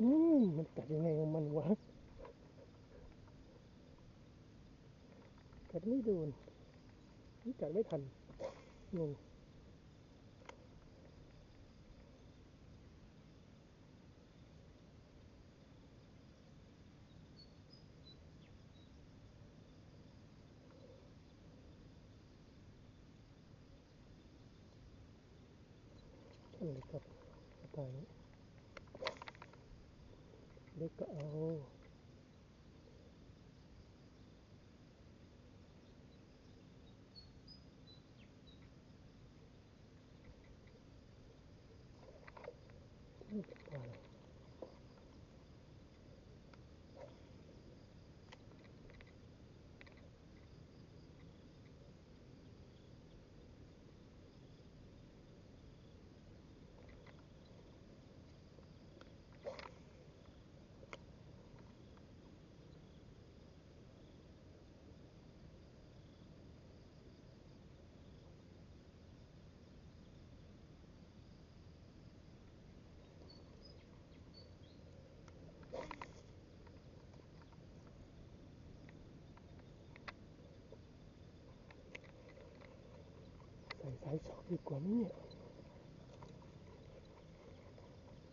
อืมมันกัดยังไงของมันวะ กัดไม่โดนนี่กัดไม่ทันงงอันนี้ครับตล์นี้ เล็กก็เอา ใส่สายช็อคดีกว่าไหมเนี่ย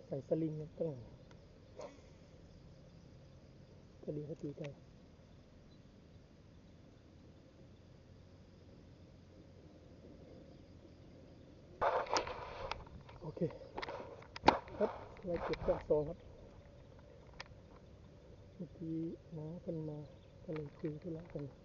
ใส่สลิงตั้งสลิงเขาตีได้โอเค ครับเราเก็บกล่องสองครับ เมื่อกี้น้ากันมาก็เลยคุยธุระกัน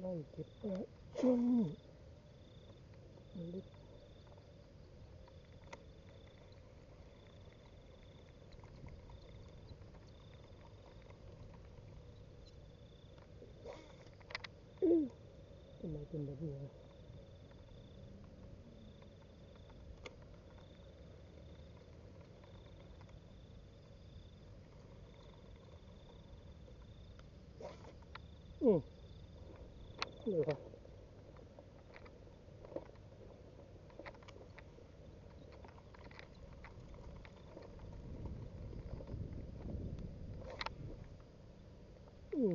ไล่เก็บปลาช่วงนี้มันลึกอื้อทำไมเป็นแบบนี้วะอืมเดี๋ยวครับ อืม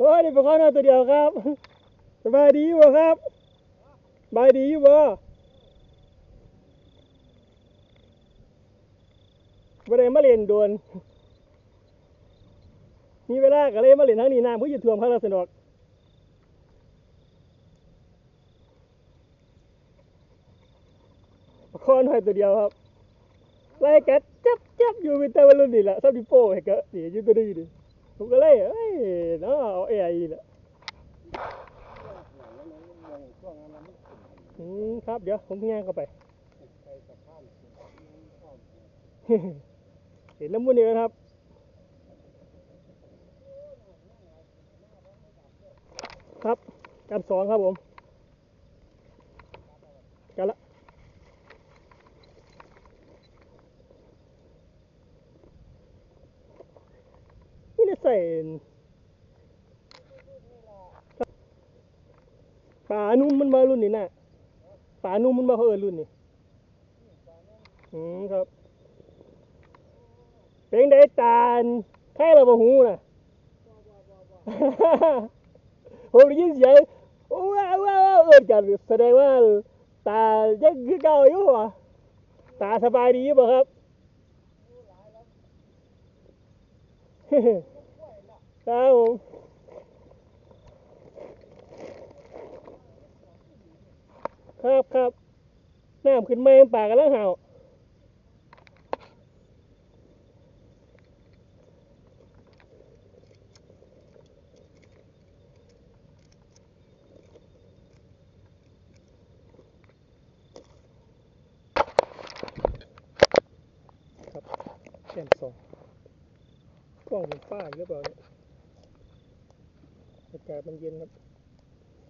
โอ้ยนี่เป็นข้อหน้าตัวเดียวครับสบายดีอยู่บ่ครับสบายดีอยู่บ่บ่ได้มาเล่นโดนมีเวลาก็เลยมาเล่นทั้งนี้น้ำเพื่อจะท่วมพระราชดอกข้อน้อยตัวเดียวครับไล่กัดจับจับอยู่เป็นตะวันรุ่นนี่แหละซับดิโป้ให้กะเสียอยู่ตัวนี้ดิ ผมก็เลยเอ้ยเนาะเอาเอไอแหละอืมครับเดี๋ยวผมย่างเข้าไปเห็นน้ำมันนี่ครับครับจำสองครับผมกันละนี่ได้ใส่ปลานุ่มมันมารุ่นนี้น่ะปลานุ่มมันมาเพิ่นรุ่นนี้อืมครับ เป็นได้ตาลแค่เราบ่หูน่ะผมได้ยินเสียงว้าวว้าวเอิ้นกันแสดงว่าตายังคือเก่าอยู่บ่ตาสบายดีบ่ครับค รับผมครับครับน้ำขึ้นมาปากกันแล้วเห่าครับแก้มสองกล้องผมฟ้าหรือเปล่าเนี่ย อากาศมันเย็นครับ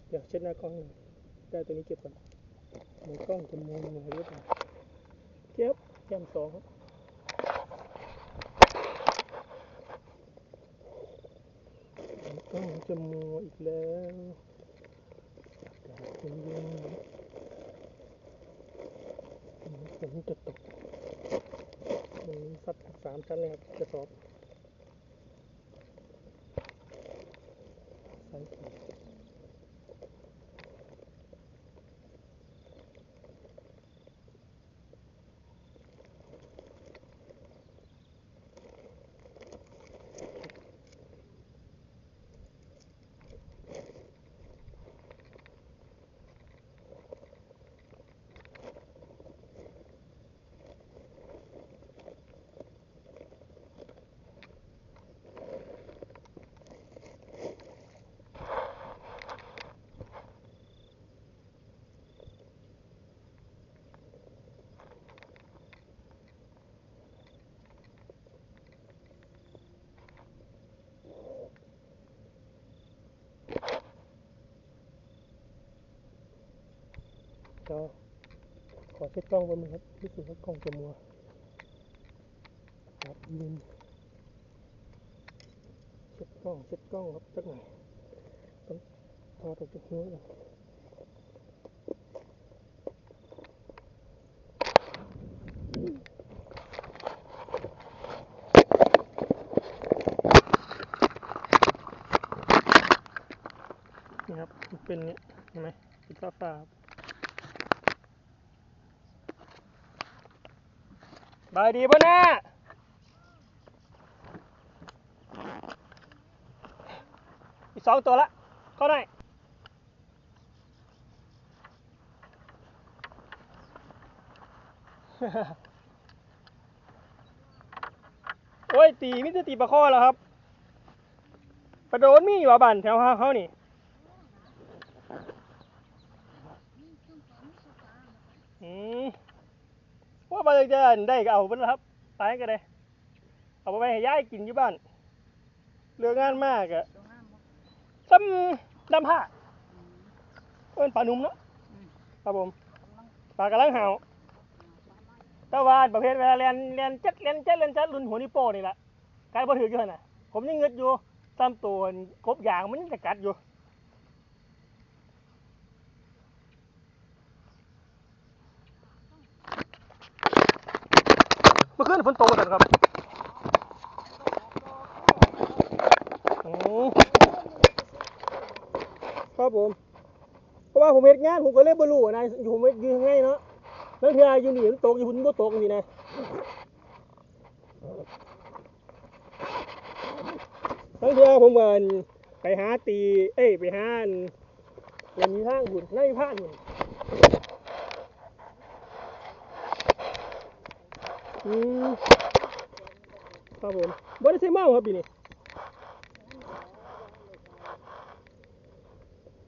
เดี๋ยวเช็ดหน้ากล้องหน่อยได้ตัวนี้เก็บก่อนหมือกล้องจะมัวมัวหรือเปล่าเก็บแก้มสองครับกล้องจะมัวอีกแล้วอากาศเย็นฝนจะตกมันสัดสามชั้นเลยครับกระสอบสันติ ก็ ขอเช็ดกล้องบนมือครับรู้สึกว่ากล้องจะมัวครับลืมเช็ดกล้องเช็ดกล้องครับสักหน่อยต้องถอดออกจากหัวก่อนะครับ เป็นเนี่ยเห็นไหมเป็นฟ้าฟ้าๆครั บายดีป่ะนะอีกสองตัวละเข้าได้โอ้ยตีมิจะตีปลาข้อแล้วครับปลาโดนมีอยู่ว่าบันแถวเขาเขานี่อืม ว่าไปจะได้ก็เอาไปแล้วครับไปก็ได้ เอาไปให้ยายกินอยู่บ้านเรื่องงานมากอะซ้ำดำผ้าเป็นปลาหนุ่มเนาะครับผมปลากระลังเห่าตะวานประเภทเวลาเรียนเรียนจัดเรียนจัดเรียนจัดรุ่นหัวนิโป้นี่แหละกายบ่ถืออยู่น่ะ ผมยังเงึดอยู่ซ้ำตัวกบยางมันยังจะกัดอยู่ เมื่อคืนฝนตกกันครับครับผม เพราะว่าผมเฮ็ดงานผมก็เลยบ่รู้ว่านะอยู่ผมเฮ็ดอยู่ยังไงเนาะแล้วเทื่ออยู่นี่มันตกอยู่พุ่นบ่ตกนี่นะทั้งเทื่อผมก็ไปหาตี เอ้ยไปหาอันเล่นอยู่ทางหุ่นในพาหุ่นอืม ครับผมบ่ได้ใช้เมาครับปีนี้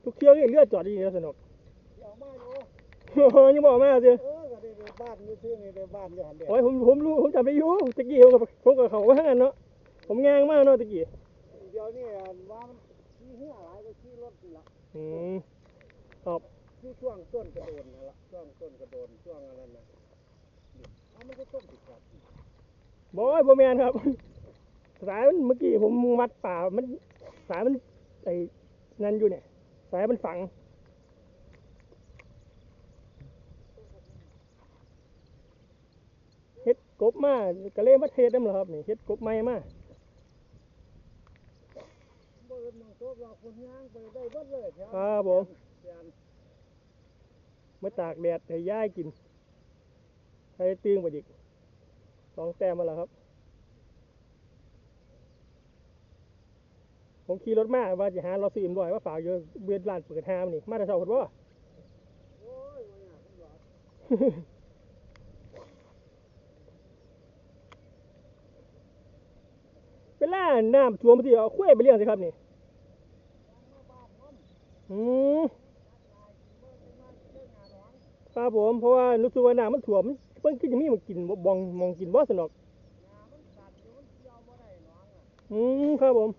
ทุกเที่ยวนี่เลือดจอดดีนะสนุกยังบอกมากเลยบ้านนี้ชื่อนี่ได้บ้านอยู่หันเดียโอ้ยผมผมรู้ผมจำได้อยู่ตะกี้ผมกับผมกับเขาว่างั้นเนาะผมแงงมากเนาะตะกี้เดี๋ยวนี้ว่ามันขี่เหือหลายก็ขี่รถนี่ละอืมครับช่วงต้นกระโดนนั่นละช่วงต้นกระโดนช่วงอะไรนะ บ่เอามันก็ต้นติดกัดบอยบ่แมนครับ สายมันเมื่อกี้ผมวัดป่ามันสายมันไอ้นั่นอยู่เนี่ย สายมันฝังเฮ็ดกบมาก็เลยมาเทศนั่นแหละครับนี่เฮ็ดกบใหม่มาบ่เอิ้นน้องโตว่าคนย่างไปได้เบิดเลยแถวครับผมเดือนมาตากแดดให้ย่ายกิน ช้ตึงไปอีกสองแต้มมาแล้วครับ ผมขี่รถมาว่าจะหาเราซื้ออิ่มบ่อยว่าฝากอยู่เบียดร้านเปิดห้ามนี่ มาแต่เช้าคนว่าโอ้ยว่าอย่างนั้นหรอเวลาน้ำท่วมที่เอาคุ้ยไปเลี้ยงสิครับนี่อืมครับผมเพราะว่ารู้สึกว่าน้ำมันท่วมมัน เพิ่งขึ้นจะมีมันกินบ่บองมองกินบ่สนอกน้ำมันสัตว์อยู่มันเกี่ยวบ่ได้หนองอะอืมครับผม